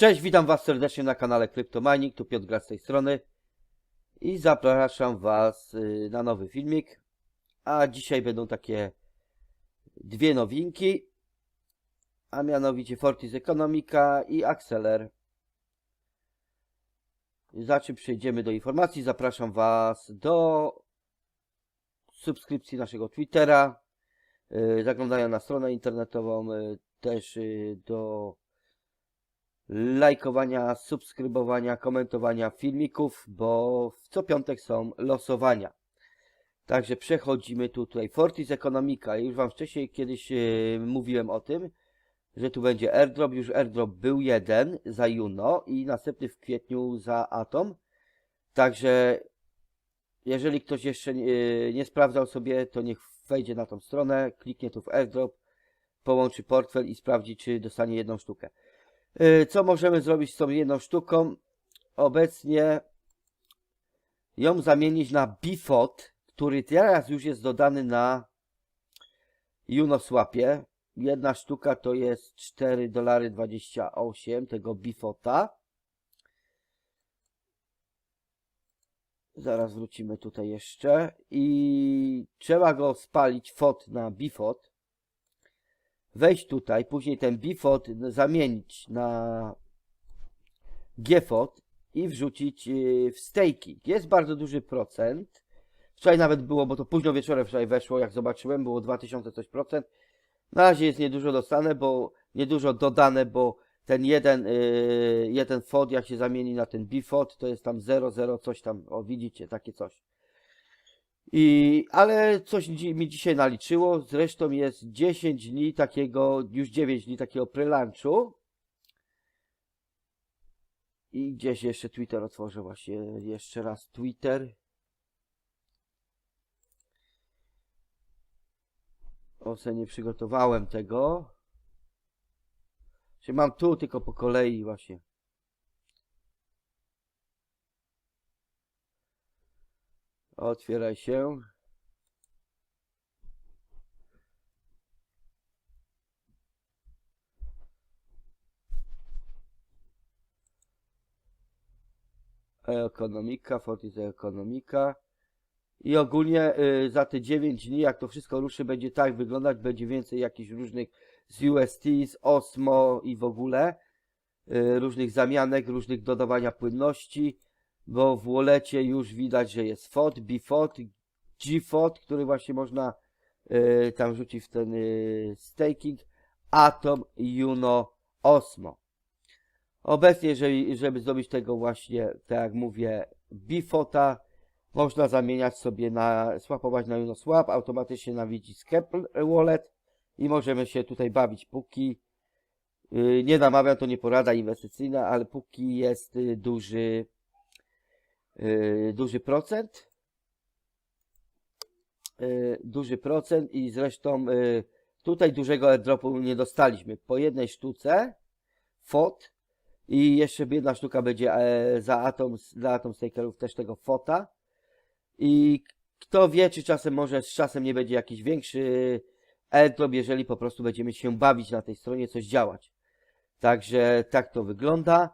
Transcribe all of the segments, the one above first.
Cześć, witam Was serdecznie na kanale CryptoMining, tu Piotr Gra z tej strony i zapraszam Was y, na nowy filmik, a dzisiaj będą takie dwie nowinki, a mianowicie Fortis Economica i Acceler. Zanim przejdziemy do informacji, zapraszam Was do subskrypcji naszego Twittera, y, zaglądania na stronę internetową, y, też do lajkowania, subskrybowania, komentowania filmików, bo w co piątek są losowania. Także przechodzimy tu tutaj. Fortis Economica. Już Wam wcześniej kiedyś e, mówiłem o tym, że tu będzie airdrop. Już airdrop był jeden za Juno i następny w kwietniu za Atom. Także jeżeli ktoś jeszcze nie, nie sprawdzał sobie, to niech wejdzie na tą stronę, kliknie tu w airdrop, połączy portfel i sprawdzi, czy dostanie jedną sztukę. Y, Co możemy zrobić z tą jedną sztuką? Obecnie ją zamienić na Bifot, który teraz już jest dodany na Uniswapie. Jedna sztuka to jest 4 dolary 28 tego Bifota. Zaraz wrócimy tutaj jeszcze. I trzeba go spalić FOT na Bifot wejść tutaj, później ten bifot zamienić na gfot i wrzucić y, w staking. Jest bardzo duży procent. Wczoraj nawet było, bo to późno wieczorem wczoraj weszło, jak zobaczyłem, było 2000 coś procent. Na razie jest niedużo dostane, bo niedużo dodane, bo ten jeden, yy, jeden FOD, jak się zamieni na ten bifot, to jest tam 0,0 coś tam, o widzicie, takie coś. I, ale coś mi dzisiaj naliczyło. Zresztą jest 10 dni takiego, już 9 dni takiego prelunchu. I gdzieś jeszcze Twitter otworzę właśnie jeszcze raz Twitter. O, se nie przygotowałem tego. Czy mam tu tylko po kolei właśnie. Otwieraj się. Ekonomika, Fortis Ekonomika. I ogólnie y, za te 9 dni, jak to wszystko ruszy, będzie tak wyglądać, będzie więcej jakichś różnych z UST, z Osmo i w ogóle y, różnych zamianek, różnych dodawania płynności bo w wallecie już widać, że jest FOT, BFOT, GFOT, który właśnie można y, tam rzucić w ten y, staking, Atom, Juno, Osmo. Obecnie, jeżeli, żeby zrobić tego właśnie, tak jak mówię, BFOTA, można zamieniać sobie na, swapować na Uniswap, automatycznie nawiedzić Scalp Wallet i możemy się tutaj bawić, póki y, nie namawiam, to nie porada inwestycyjna, ale póki jest duży yy, duży procent. Yy, duży procent i zresztą yy, tutaj dużego airdropu nie dostaliśmy. Po jednej sztuce FOT i jeszcze jedna sztuka będzie e, za Atom, dla Atom Stakerów też tego FOTA. I kto wie, czy czasem może z czasem nie będzie jakiś większy airdrop, jeżeli po prostu będziemy się bawić na tej stronie, coś działać. Także tak to wygląda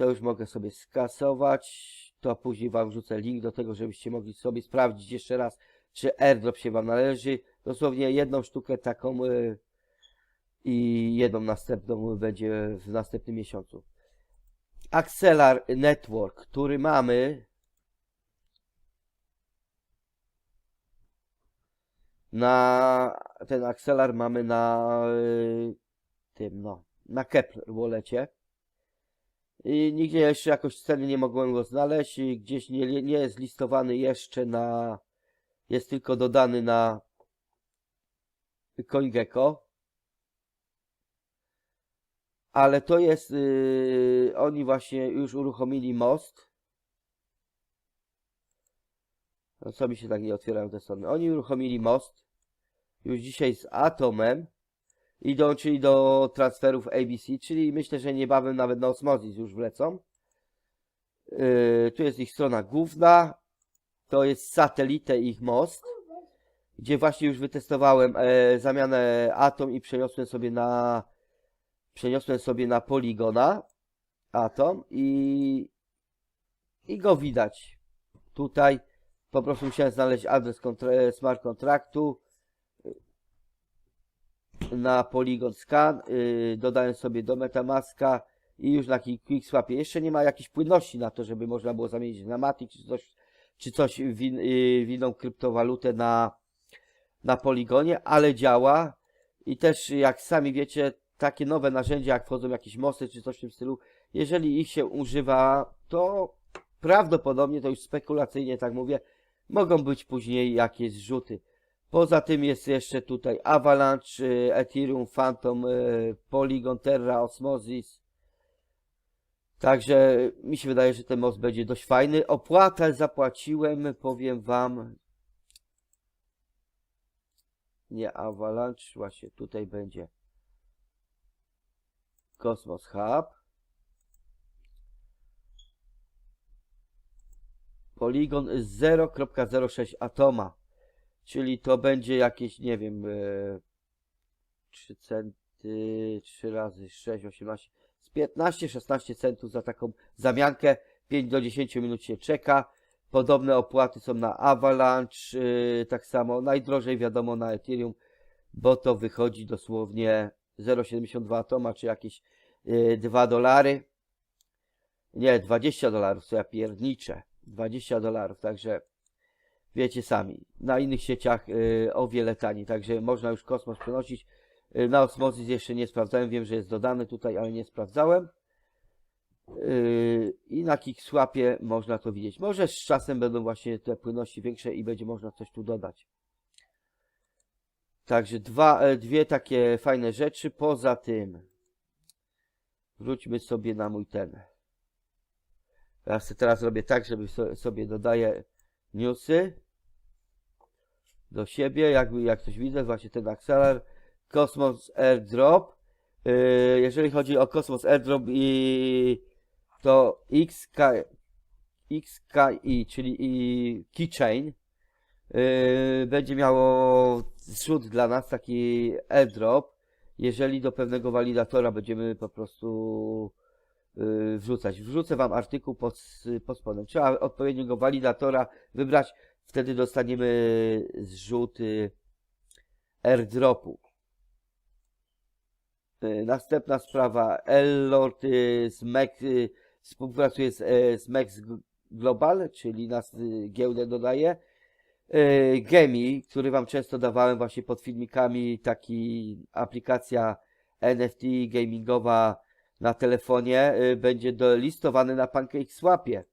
to już mogę sobie skasować. To później Wam wrzucę link do tego, żebyście mogli sobie sprawdzić jeszcze raz, czy airdrop się Wam należy. Dosłownie jedną sztukę taką y, i jedną następną będzie w następnym miesiącu. Axelar Network, który mamy na ten Axelar mamy na y, tym no na Kepler wallecie. I nigdzie jeszcze jakoś ceny nie mogłem go znaleźć i gdzieś nie, nie jest listowany jeszcze na jest tylko dodany na CoinGecko. Ale to jest yy, oni właśnie już uruchomili most. No co mi się tak nie otwierają te strony? Oni uruchomili most. Już dzisiaj z Atomem i dołączyli do transferów ABC, czyli myślę, że niebawem nawet na Osmosis już wlecą. Yy, tu jest ich strona główna, to jest satelitę ich most, gdzie właśnie już wytestowałem e, zamianę Atom i przeniosłem sobie na przeniosłem sobie na Poligona Atom i, i go widać. Tutaj po prostu musiałem znaleźć adres kontra- smart kontraktu na Polygon Scan, yy, dodałem sobie do Metamaska i już na Qui- QuickSwapie. Jeszcze nie ma jakiejś płynności na to, żeby można było zamienić na Matic czy coś, czy coś w, in, yy, w inną kryptowalutę na, na Poligonie, ale działa i też jak sami wiecie, takie nowe narzędzia, jak wchodzą jakieś mosty czy coś w tym stylu, jeżeli ich się używa, to prawdopodobnie, to już spekulacyjnie tak mówię, mogą być później jakieś zrzuty. Poza tym jest jeszcze tutaj Avalanche, y, Ethereum, Phantom, y, Polygon, Terra, Osmosis. Także mi się wydaje, że ten most będzie dość fajny. Opłatę zapłaciłem, powiem wam. Nie Avalanche, właśnie tutaj będzie Cosmos Hub. Polygon 0.06 atoma. Czyli to będzie jakieś, nie wiem, e, 3 centy, 3 razy 6, 18, z 15-16 centów za taką zamiankę. 5 do 10 minut się czeka. Podobne opłaty są na Avalanche, e, tak samo najdrożej wiadomo na Ethereum, bo to wychodzi dosłownie 0,72 atoma, czy jakieś e, 2 dolary. Nie, 20 dolarów, co ja pierniczę. 20 dolarów, także wiecie sami, na innych sieciach y, o wiele taniej, także można już kosmos przenosić. Y, na Osmosis jeszcze nie sprawdzałem, wiem, że jest dodany tutaj, ale nie sprawdzałem. Y, I na Kickswapie można to widzieć. Może z czasem będą właśnie te płynności większe i będzie można coś tu dodać. Także dwa, e, dwie takie fajne rzeczy. Poza tym wróćmy sobie na mój ten. Ja sobie teraz robię tak, żeby so- sobie dodaję newsy do siebie, jakby jak coś widzę, właśnie ten Acceler, Cosmos Airdrop. Yy, jeżeli chodzi o Cosmos Airdrop i to XK, XKI, czyli i Keychain, yy, będzie miało zrzut dla nas, taki airdrop, jeżeli do pewnego walidatora będziemy po prostu wrzucać. Wrzucę Wam artykuł pod, pod spodem. Trzeba odpowiedniego walidatora wybrać, wtedy dostaniemy zrzut airdropu. Yy, Następna sprawa, Ellord yy, z yy, współpracuje z, z MEX Global, czyli nas giełdę dodaje. Gemi, który Wam często dawałem właśnie pod filmikami, taki aplikacja NFT gamingowa na telefonie y, będzie dolistowany na PancakeSwapie.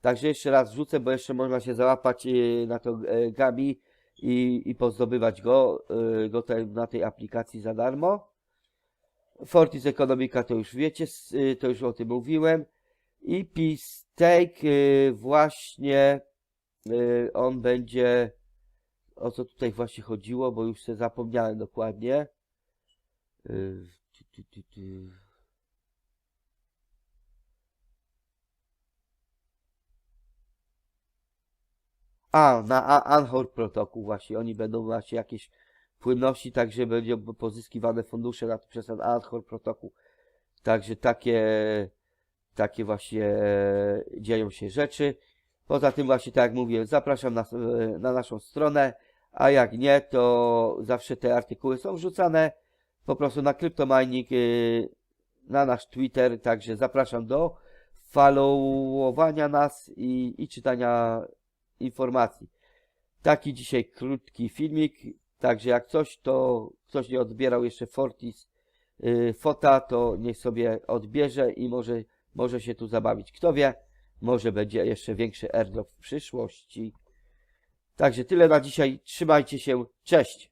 Także jeszcze raz wrzucę, bo jeszcze można się załapać y, na to y, Gabi i, i pozdobywać go, go na tej aplikacji za darmo. Fortis Economica to już wiecie, to już o tym mówiłem. I P-Stake y, właśnie on będzie o co tutaj właśnie chodziło, bo już się zapomniałem dokładnie. Ty, ty, ty, ty. A, na A- Anchor protokół właśnie, oni będą właśnie jakieś płynności, także będą pozyskiwane fundusze na przez ten Anchor protokół. Także takie, takie właśnie e, dzieją się rzeczy. Poza tym właśnie, tak jak mówię, zapraszam na, e, na naszą stronę, a jak nie, to zawsze te artykuły są wrzucane po prostu na CryptoMining, e, na nasz Twitter, także zapraszam do followowania nas i, i czytania informacji. Taki dzisiaj krótki filmik, także jak coś, to ktoś nie odbierał jeszcze Fortis yy, fota, to niech sobie odbierze i może, może się tu zabawić. Kto wie, może będzie jeszcze większy airdrop w przyszłości. Także tyle na dzisiaj. Trzymajcie się. Cześć!